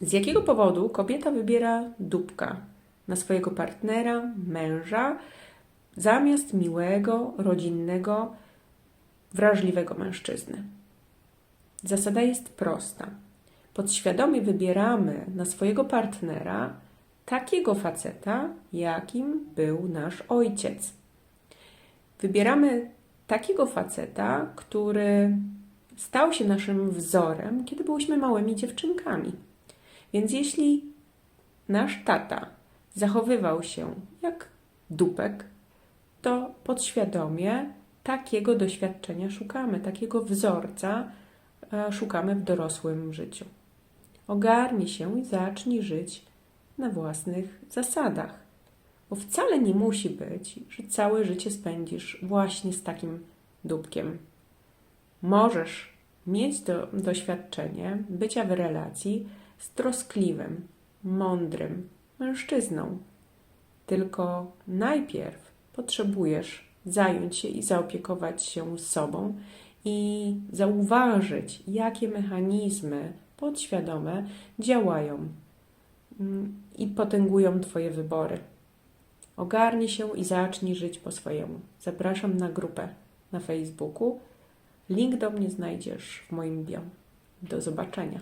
Z jakiego powodu kobieta wybiera dupka na swojego partnera, męża, zamiast miłego, rodzinnego, wrażliwego mężczyzny? Zasada jest prosta. Podświadomie wybieramy na swojego partnera takiego faceta, jakim był nasz ojciec. Wybieramy takiego faceta, który stał się naszym wzorem, kiedy byłyśmy małymi dziewczynkami. Więc jeśli nasz tata zachowywał się jak dupek, to podświadomie takiego doświadczenia szukamy, takiego wzorca e, szukamy w dorosłym życiu. Ogarnij się i zacznij żyć na własnych zasadach. Bo wcale nie musi być, że całe życie spędzisz właśnie z takim dupkiem. Możesz mieć do, doświadczenie bycia w relacji z troskliwym, mądrym mężczyzną. Tylko najpierw potrzebujesz zająć się i zaopiekować się sobą i zauważyć, jakie mechanizmy podświadome działają mm, i potęgują Twoje wybory. Ogarnij się i zacznij żyć po swojemu. Zapraszam na grupę na Facebooku. Link do mnie znajdziesz w moim bio. Do zobaczenia.